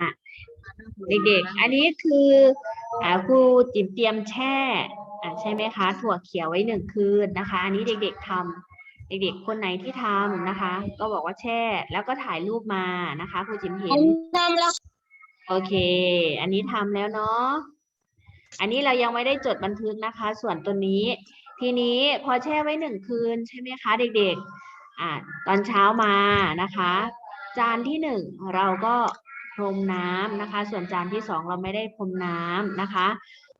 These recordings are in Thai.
อะเด็กๆ อันนี้คืออ่าครูจิ๋มเตรียมแช่อะใช่ไหมคะ ถั่วเขียวไว้หนึ่งคืนนะคะ อันนี้เด็กๆทำเด็กๆ คนไหนที่ทำนะคะ ก็บอกว่าแช่แล้วก็ถ่ายรูปมานะคะครูจิ๋มเห็นทำแล้วโอเค อันนี้ทำแล้วเนาะอันนี้เรายังไม่ได้จดบันทึกนะคะ ส่วนตัวนี้ ทีนี้พอแช่ไว้หนึ่งคืนใช่ไหมคะ เด็กๆอ่าตอนเช้ามานะคะ จานที่หนึ่งเราก็พรมน้ำนะคะ ส่วนจานที่สองเราไม่ได้พรมน้ำนะคะ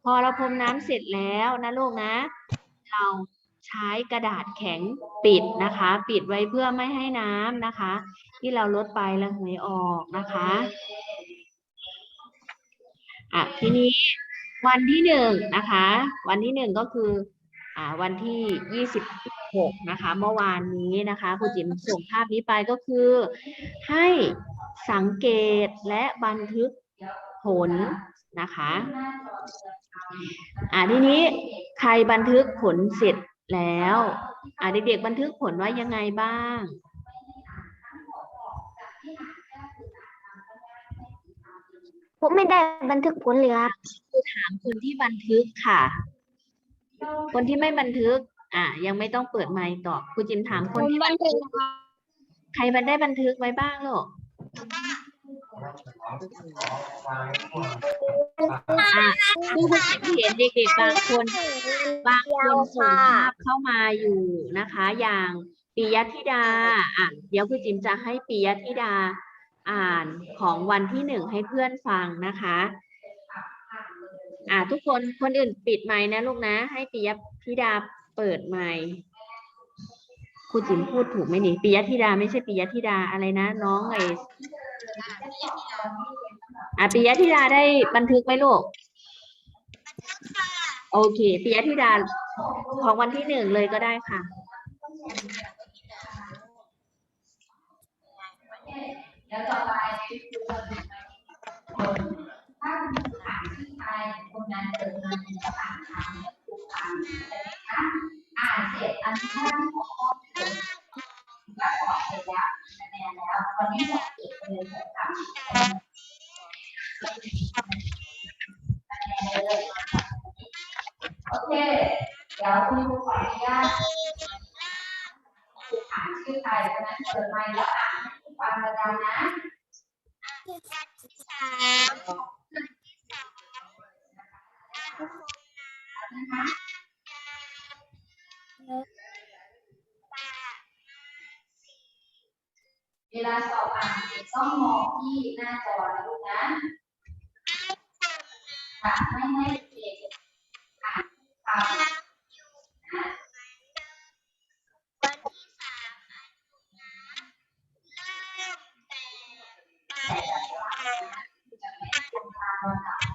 พอเราพรมน้ำเสร็จแล้วนะลูกนะ เราใช้กระดาษแข็งปิดนะคะ ปิดไว้เพื่อไม่ให้น้ำนะคะ ที่เราลดไประเหยออกนะคะอะทีนี้วันที่หนึ่งนะคะ วันที่หนึ่งก็คืออ่าวันที่ยี่สิบ หกนะคะ เมื่อวานนี้นะคะครูจิ๋มส่งภาพนี้ไปก็คือ ให้สังเกตและบันทึกผลนะคะอ่าทีนี้ใครบันทึกผลเสร็จแล้วอ่าเด็กๆบันทึกผลว่ายังไงบ้างผมไม่ได้บันทึกผลเลยครับคือถามคนที่บันทึกค่ะ คนที่ไม่บันทึก อะยังไม่ต้องเปิดไมค์ตอบครูจิมถามคนที่บันทึกใครบันได้บันทึกไว้บ้างลูกอะครูจิมเห็นเด็กๆบางคนบางคนส่งภาพเข้ามาอยู่นะคะ อย่างปิยธิดาอะเดี๋ยวครูจิมจะให้ปิยธิดาอ่านของวันที่หนึ่งให้เพื่อนฟังนะคะอ่าทุกคนคนอื่นปิดไมค์นะลูกนะ ให้ปิยธิดา เปิดไมค์ครูจิมพูดถูกไหมนี่ปิยธิดาไม่ใช่ปิยธิดาอะไรนะ น้องไออะปิยธิดาได้บันทึกไหมลูกโอเคปิยธิดาของวันที่หนึ่งเลยก็ได้ค่ะ แล้วต่อไปคือคนถ้าคุณถามชื่ใครคนนั้นเกิดมาในสถานทาง อ่านนะอ่านเสร็จอันที่ท่านขอข้อมูลแล้วขอเสร็จแล้วคะแนนแล้ววันนี้จะเก็บไปเลยหกคำคะแนนเลยโอเค เดี๋ยวคุณครูขออนุญาตถามชื่อใครคนนั้นเปิดไมค์แล้ว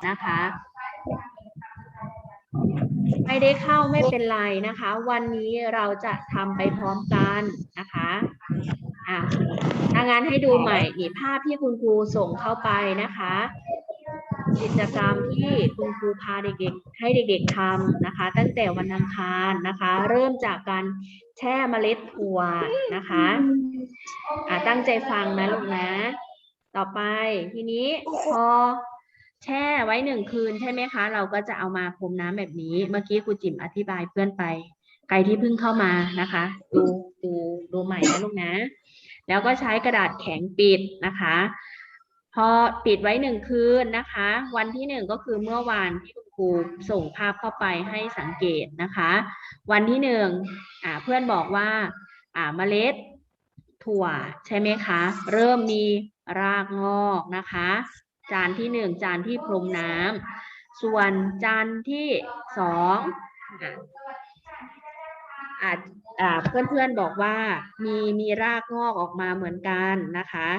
นะคะ ไม่ได้เข้าไม่เป็นไรนะคะ วันนี้เราจะทำไปพร้อมกันนะคะอะถ้างานให้ดูใหม่นี่ภาพที่คุณครูส่งเข้าไปนะคะ กิจกรรมที่คุณครูพาเด็กๆให้เด็กๆทำนะคะ ตั้งแต่วันอังคารนะคะ เริ่มจากการแช่เมล็ดถั่วนะคะอะตั้งใจฟังนะลูกนะ ต่อไปทีนี้พอ แช่ไว้หนึ่งคืนใช่ไหมคะ เราก็จะเอามาพรมน้ำแบบนี้ เมื่อกี้ครูจิ๋มอธิบายเพื่อนไป ใครที่เพิ่งเข้ามานะคะ ดูดูดูใหม่นะลูกนะ แล้วก็ใช้กระดาษแข็งปิดนะคะ พอปิดไว้หนึ่งคืนนะคะ วันที่หนึ่งก็คือเมื่อวานที่คุณครูส่งภาพเข้าไปให้สังเกตนะคะ วันที่หนึ่งเพื่อนบอกว่าอ่าเมล็ดถั่วใช่ไหมคะ เริ่มมีรากงอกนะคะ จานที่หนึ่งจานที่พรมน้ำส่วนจานที่สองอาจเพื่อนๆบอกว่ามีมีรากงอกออกมาเหมือนกันนะคะ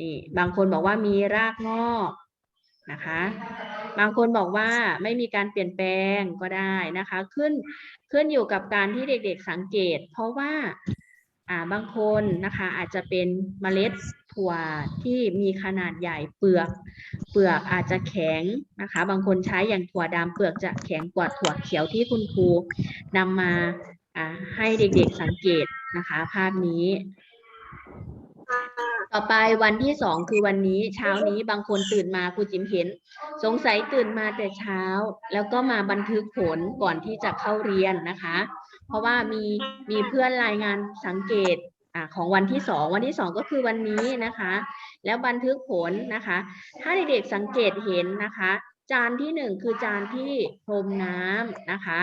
นี่บางคนบอกว่ามีรากงอกนะคะ บางคนบอกว่าไม่มีการเปลี่ยนแปลงก็ได้นะคะ ขึ้นขึ้นอยู่กับการที่เด็กๆสังเกต เพราะว่าอ่าบางคนนะคะอาจจะเป็นเมล็ด ถั่วที่มีขนาดใหญ่เปลือก เปลือกอาจจะแข็งนะคะ บางคนใช้อย่างถั่วดำเปลือกจะแข็งกว่าถั่วเขียวที่คุณครูนำมาอ่าให้เด็กๆสังเกตนะคะ ภาพนี้ ต่อไปวันที่สองคือวันนี้เช้านี้บางคนตื่นมาครูจิมเห็น สงสัยตื่นมาแต่เช้า แล้วก็มาบันทึกผลก่อนที่จะเข้าเรียนนะคะ เพราะว่ามีมีเพื่อนรายงานสังเกต อของวันที่สองวันที่สองก็คือวันนี้นะคะ แล้วบันทึกผลนะคะ ถ้าเด็กๆสังเกตเห็นนะคะ จานที่หนึ่งคือจานที่พรมน้ำนะคะ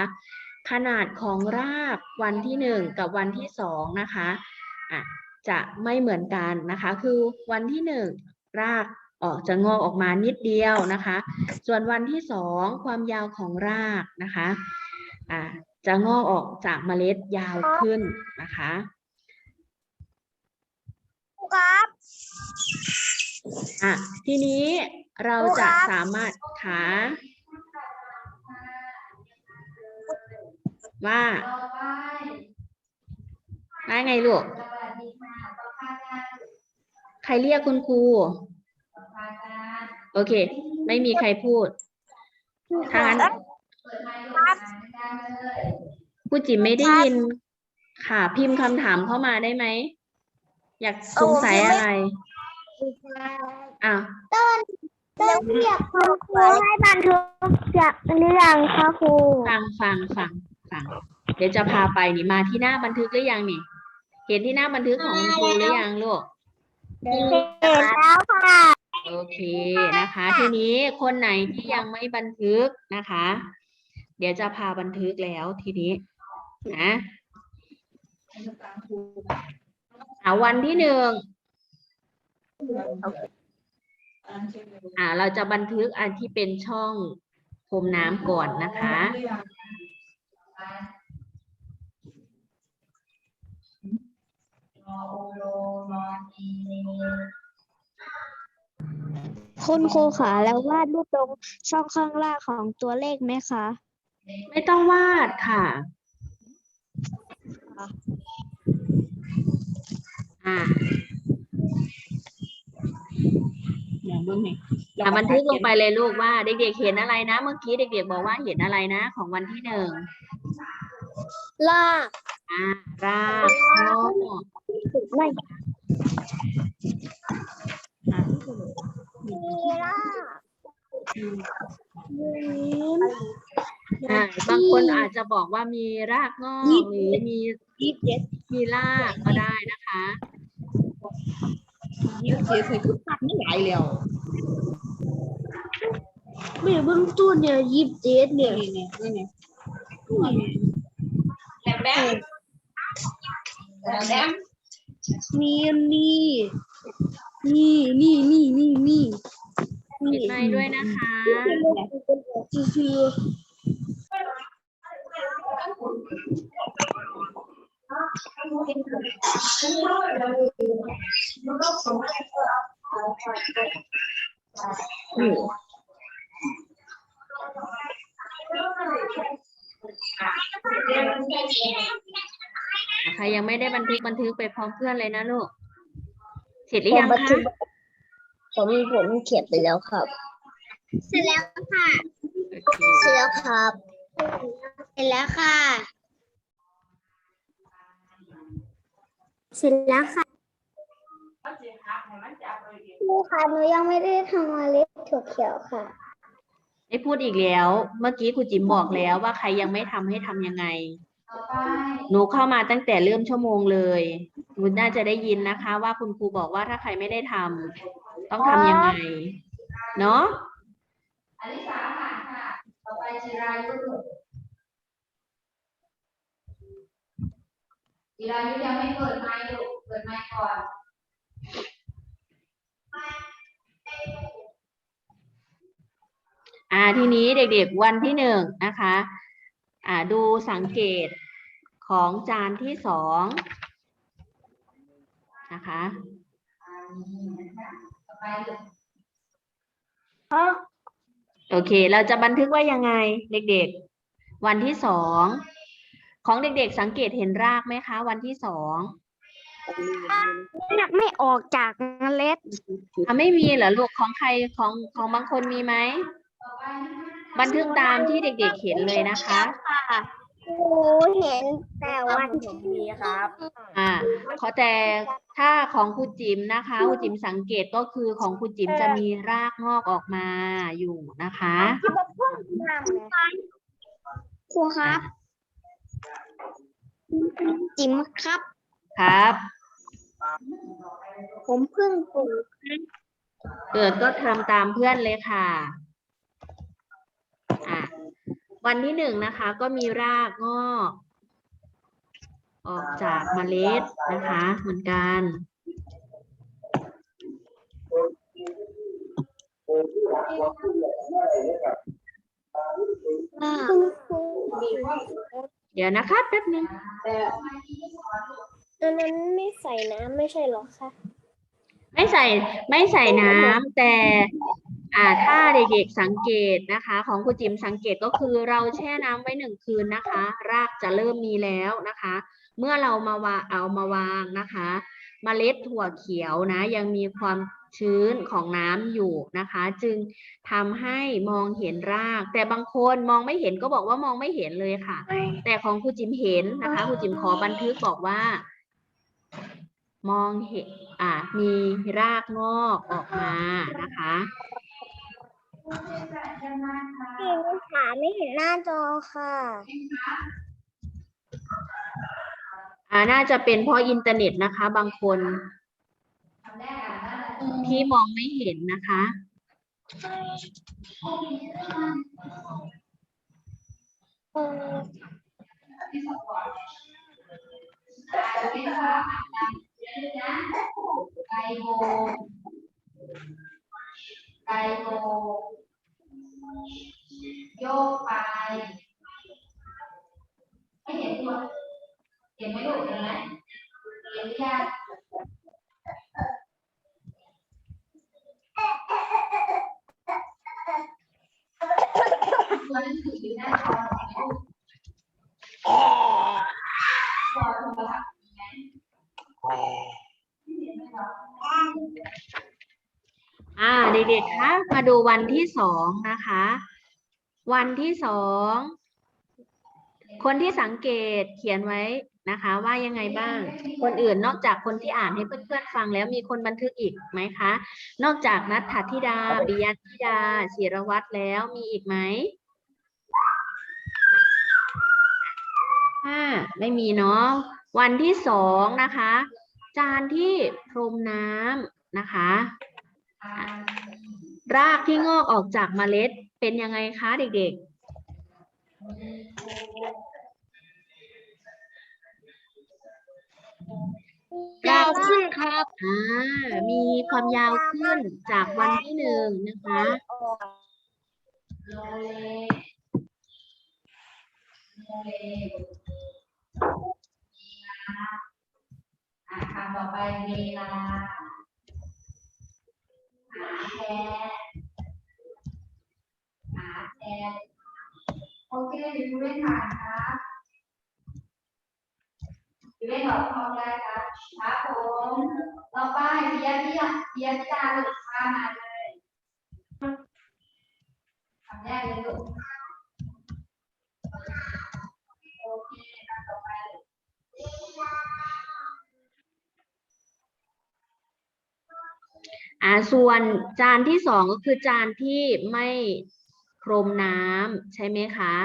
ขนาดของรากวันที่หนึ่งกับวันที่สองนะคะะจะไม่เหมือนกันนะคะ คือวันที่หนึ่งรากออกจะงอกออกมานิดเดียวนะคะ ส่วนวันที่สองความยาวของรากนะคะะจะงอกออกจากเมล็ดยาวขึ้นนะคะ ครับ อะทีนี้เราจะสามารถขาว่าต่อไปว่าไงลูกสวัสดีค่ะต่อไปการใครเรียกคุณครูต่อไปการโอเค ไม่มีใครพูดถ้างั้นเปิดไมค์ดูอ่านกันเลยครูจิ๋มไม่ได้ยิน ค่ะ พิมพ์คำถามเข้ามาได้ไหม อยากสงสัยอะไรอ้าวต้นต้นเรียกคุณครูให้บันทึกจากเรื่องค่ะครูฟังฟังฟังฟังเดี๋ยวจะพาไปนี่มาที่หน้าบันทึกหรือยังนี่ เห็นที่หน้าบันทึกของคุณครูหรือยังลูกเห็นแล้วค่ะโอเคนะคะ ทีนี้คนไหนที่ยังไม่บันทึกนะคะ เดี๋ยวจะพาบันทึกแล้วทีนี้นะ อ่าวันที่หนึ่งอ่า เราจะบันทึกอันที่เป็นช่องพรมน้ำก่อนนะคะรอโอโลรอดีเนคุณครูขาแล้ววาดรูปตรงช่องข้างล่างของตัวเลขไหมคะ ไม่ต้องวาดค่ะ อ่าอะบันทึกลงไปเลยลูกว่าเด็กๆเห็นอะไรนะ เมื่อกี้เด็กๆบอกว่าเห็นอะไรนะ ของวันที่หนึ่งลากอ่ารากงอกไม่มีลากยิ้มอ่าบางคนอาจจะบอกว่ามีรากงอกหรือมียี่สิบเจ็ดมีรากก็ได้นะคะ ยี่สิบเจ็ดใส่กุตัดไม่ไหลแล้วไม่เบื้องต้นเนี่ยยี่สิบเจ็ดเนี่ยนี่เนี่ยนี่เนี่ยแบมแบมแบมแบมมีนี่นี่นี่นี่นี่นี่ปิดไมค์ด้วยนะคะคือ ใครยังไม่ได้บันทึกบันทึกไปพร้อมเพื่อนเลยนะลูก เสร็จหรือยังคะ ผมผมเขียนไปแล้วครับ เสร็จแล้วค่ะโอเคเสร็จแล้วครับ เสร็จแล้วค่ะ เสร็จแล้วค่ะครูค่ะหนูยังไม่ได้ทำเมล็ดถั่วเขียวค่ะ ได้พูดอีกแล้ว เมื่อกี้ครูจิ๋มบอกแล้วว่าใครยังไม่ทำให้ทำยังไงต่อไปหนูเข้ามาตั้งแต่เริ่มชั่วโมงเลยหนูน่าจะได้ยินนะคะ ว่าคุณครูบอกว่าถ้าใครไม่ได้ทำต้องทำยังไง เนาะอลิสาผ่านค่ะ ต่อไปจิรายุ จิรายุยังไม่เปิดไมค์ลูกเปิดไมค์ก่อนอ่าทีนี้เด็กๆวันที่หนึ่งนะคะอ่าดูสังเกตของจานที่สองนะคะอ่านี่นะคะต่อไปลูกโอเค เราจะบันทึกว่ายังไงเด็กๆ วันที่สอง ของเด็กๆสังเกตเห็นรากไหมคะ วันที่สองนักไม่ออกจากเมล็ดอะไม่มีเหรอลูกของใครของของบางคนมีไหมต่อไปนะคะบันทึกตามที่เด็กๆเห็นเลยนะคะค่ะครูเห็นแต่วันที่ครับ อ่าขอแต่ถ้าของครูจิ๋มนะคะครูจิ๋มสังเกตก็คือของครูจิ๋มจะมีรากงอกออกมาอยู่นะคะครูครับ จิ๋มครับ ครับ ผมเพิ่งปลูกเกิดก็ทำตามเพื่อนเลยค่ะอะ วันที่หนึ่งนะคะ ก็มีรากงอก ออกจากเมล็ดนะคะ เหมือนกัน เดี๋ยวนะคะแป๊บนึงอันนั้นไม่ใส่น้ำไม่ใช่หรอคะไม่ใส่ไม่ใส่น้ำแต่อ่าถ้าเด็กๆสังเกตนะคะ ของครูจิมสังเกตก็คือเราแช่น้ำไว้หนึ่งคืนนะคะ รากจะเริ่มมีแล้วนะคะ เมื่อเรามาวาเอามาวางนะคะเมล็ดถั่วเขียวนะ ยังมีความ ชื้นของน้ำอยู่นะคะ จึงทำให้มองเห็นราก แต่บางคนมองไม่เห็นก็บอกว่ามองไม่เห็นเลยค่ะ แต่ของครูจิมเห็นนะคะครูจิมขอบันทึกบอกว่า มองเห็นอ่ามีรากงอกออกมานะคะเห็นขาไม่เห็นหน้าจอค่ะอ่าน่าจะเป็นเพราะอินเทอร์เน็ตนะคะ บางคน ที่มองไม่เห็นนะคะ ไกโบไกโบโยกไป ไม่เห็นตัวเห็นไหมลูเห็นไหมเห็นหรือยังตัวหนังสื ออยู่หน้าจอไหนลูกจอโทรศัพท์มีไหมเห็นไหมครับอ่าเด็กๆคะมาดูวันที่สองนะคะ วันที่สองคนที่สังเกตเขียนไว้นะคะ ว่ายังไงบ้าง คนอื่นนอกจากคนที่อ่านให้เพื่อนๆฟังแล้วมีคนบันทึกอีกไหมคะ นอกจากนัทธธิดาปิยธิดาศิรวัตรแล้วมีอีกไหมห้า ไม่มีเนาะวันที่สองนะคะ จานที่พรมน้ำนะคะ รากที่งอกออกจากเมล็ดเป็นยังไงคะเด็กๆรากขึ้นครับอ่ามีความยาวขึ้นจากวันที่หนึ่งนะคะ คำต่อไปเวลาหาแทนหาแทนโอเคเดี๋ยวดูเล่นผ่านครับดูเล่นตอบพร้อมได้ครับครับผมต่อไปเบียร์เบียร์เบียร์ตาลูกค้ามาเลยคำแรกเลยลูก อ่าส่วนจานที่สองก็คือจานที่ไม่พรมน้ำใช่ไหมคะ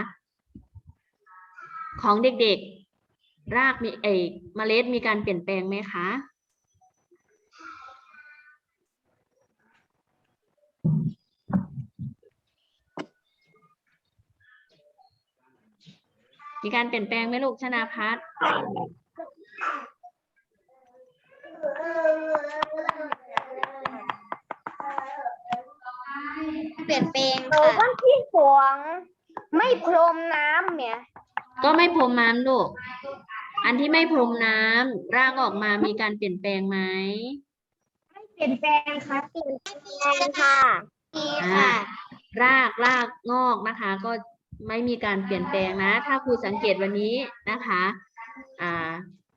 ของเด็กๆ รากมีเอกเมล็ดมีการเปลี่ยนแปลงไหมคะมีการเปลี่ยนแปลงไหมลูกชนาพัฒน์ เปลี่ยนแปลงค่ะวันที่สองไม่พรมน้ำเนี่ยก็ไม่พรมน้ำลูก อันที่ไม่พรมน้ำร่ากออกมามีการเปลี่ยนแปลงไหม เปลี่ยนแปลงค่ะเปลี่ยนแปลงค่ะดีค่ะ รากรากงอกนะคะ ก็ไม่มีการเปลี่ยนแปลงนะ ถ้าครูสังเกตวันนี้นะคะ อ่า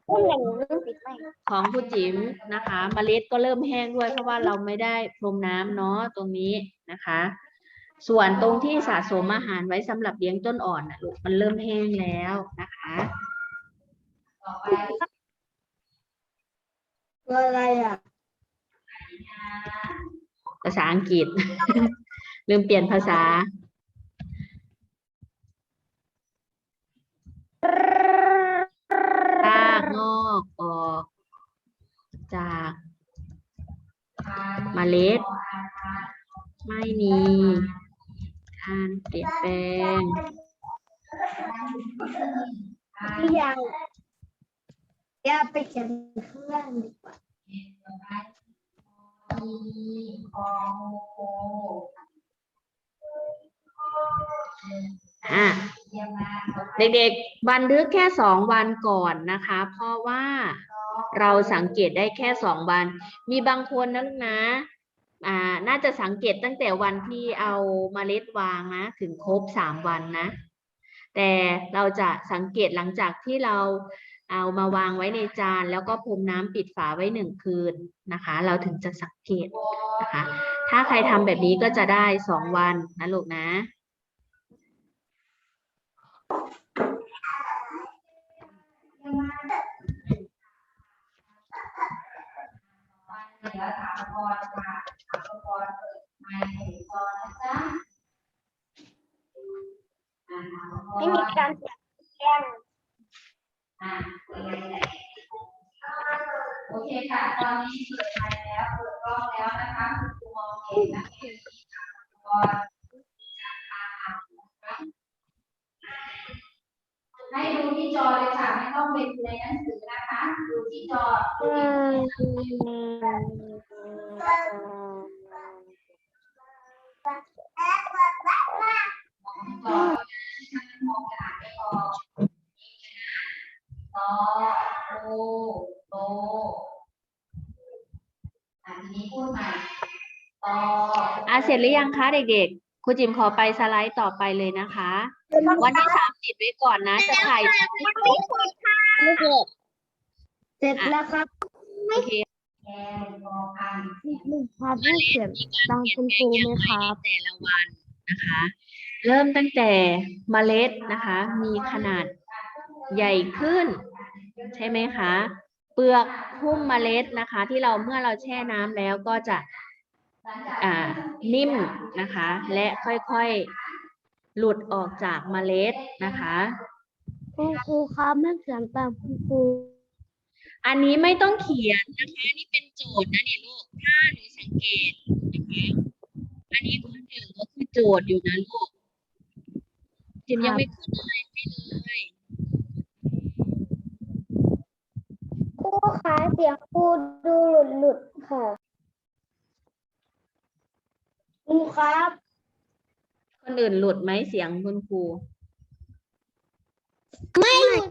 พูดอย่างนี้ปิดไม่ของครูจิ๋มนะคะเมล็ดก็เริ่มแห้งด้วยเพราะว่าเราไม่ได้พรมน้ำเนาะตรงนี้นะคะ ส่วนตรงที่สะสมอาหารไว้สำหรับเลี้ยงต้นอ่อนน่ะลูกมันเริ่มแห้งแล้วนะคะต่อไปตัวอะไรอะภาษาอังกฤษ ลืมเปลี่ยนภาษา รากงอกออก จาก เมล็ด ไม่มีการเปลี่ยนแปลงพี่ยังอย่าไปเขียนเครื่องดีกว่าอะเด็กๆ บันทึกแค่สองวันก่อนนะคะ เพราะว่าเราสังเกตได้แค่สองวัน มีบางคนนะลูกนะ อ่าน่าจะสังเกตตั้งแต่วันที่เอาเมล็ดวางนะ ถึงครบสามวันนะ แต่เราจะสังเกตหลังจากที่เราเอามาวางไว้ในจาน แล้วก็พรมน้ำปิดฝาไว้หนึ่งคืนนะคะ เราถึงจะสังเกตนะคะ ถ้าใครทำแบบนี้ก็จะได้สองวันนะลูกนะเดี๋ยวถามพรค่ะ ถามพรเปิดไมค์ให้พรนะจ๊ะอ่าถามพรไม่มีการเขียนแก้มอ่าเปิดเลยโอเคค่ะ ตอนนี้เปิดไมค์แล้ว เปิดกล้องแล้วนะคะ คุณครูมองเห็นนักเรียนที่ถามพรจ ให้ดูที่จอเลยค่ะ ไม่ต้องเป็นในหนังสือนะคะ ดูที่จอดูที่จอมองกระดาษไม่พอตอโอโตอะทีนี้พูดใหม่ตออะเสร็จหรือยังคะเด็กๆครูจิมขอไปสไลด์ต่อไปเลยนะคะ วันที่สาม ติดไว้ก่อนนะจะถ่ายไม่เกิดเสร็จแล้วครับโอเคแกนพอพันหนึ่งครับที่เขียนมีการตามเปลี่ยนคุณแปลครูงไหมอย่างไรครับในแต่ละวันนะคะ เริ่มตั้งแต่เมล็ดนะคะ มีขนาดใหญ่ขึ้น ใช่ไหมคะ เปลือกหุ้มเมล็ดนะคะ ที่เราเมื่อเราแช่น้ำแล้วก็จะอ่านิ่มนะคะ และค่อยๆ หลุดออกจากเมล็ดนะคะคุณครูครับไม่เขียนตามคุณครูอันนี้ไม่ต้องเขียนนะคะอันนี้เป็นโจทย์นะเนี่ยลูกถ้าหนูสังเกตนะคะอันนี้ข้อหนึ่งก็คือโจทย์อยู่นะลูกจิมยังไม่ขึ้นอะไรให้เลยครูคะเสียงครูดูหลุดหลุดๆค่ะครูครับ คนอื่นหลุดไหมเสียงคุณครู ไม่หลุด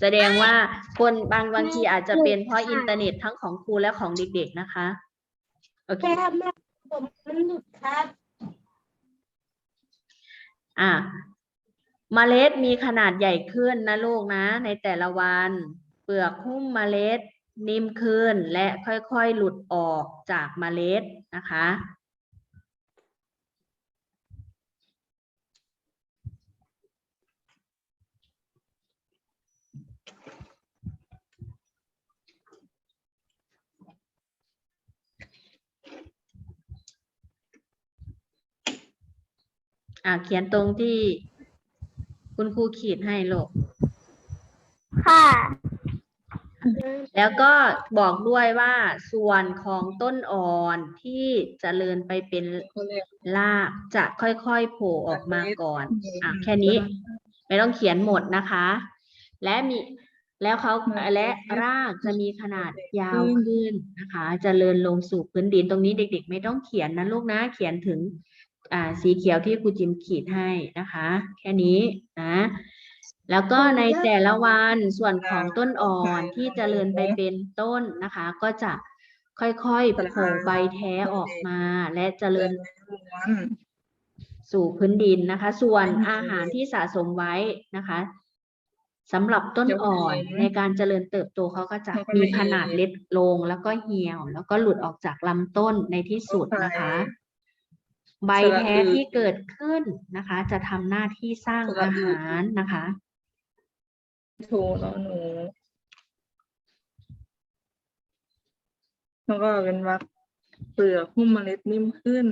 แสดงว่าคนบางบางทีอาจจะเป็นเพราะอินเทอร์เน็ตทั้งของครูและของเด็กๆนะคะ โอเคแค่แม่ผมมันหลุดครับ อะเมล็ดมีขนาดใหญ่ขึ้นนะลูกนะ ในแต่ละวัน เปลือกหุ้มเมล็ดนิ่มขึ้นและค่อยๆหลุดออกจากเมล็ดนะคะ อะเขียนตรงที่คุณครูขีดให้ลูกค่ะ แล้วก็บอกด้วยว่าส่วนของต้นอ่อนที่เจริญไปเป็นรากจะค่อยๆโผล่ออกมาก่อน อะแค่นี้ ไม่ต้องเขียนหมดนะคะ และมีแล้วเขาและรากจะมีขนาดยาวขึ้นนะคะจเจริญลงสู่พื้นดินตรงนี้เด็ก ๆ ไม่ต้องเขียนนะลูกนะ เขียนถึงอ่า สีเขียวที่ครูจิมขีดให้นะคะ แค่นี้นะ แล้วก็ในแต่ละวันส่วนของต้นอ่อนที่เจริญไปเป็นต้นนะคะ ก็จะค่อยๆโผล่ใบแท้ออกมา และเจริญสู่พื้นดินนะคะ ส่วนอาหารที่สะสมไว้นะคะสำหรับต้นอ่อนในการเจริญเติบโตเขาก็จะมีขนาดเล็กลง แล้วก็เหี่ยว แล้วก็หลุดออกจากลำต้นในที่สุดนะคะ ใบแท้ที่เกิดขึ้นนะคะ จะทำหน้าที่สร้างอาหารนะคะโทนอหนูแล้วก็เป็นวักเปลือกหุ้มเมล็ดนิ่มขึ้น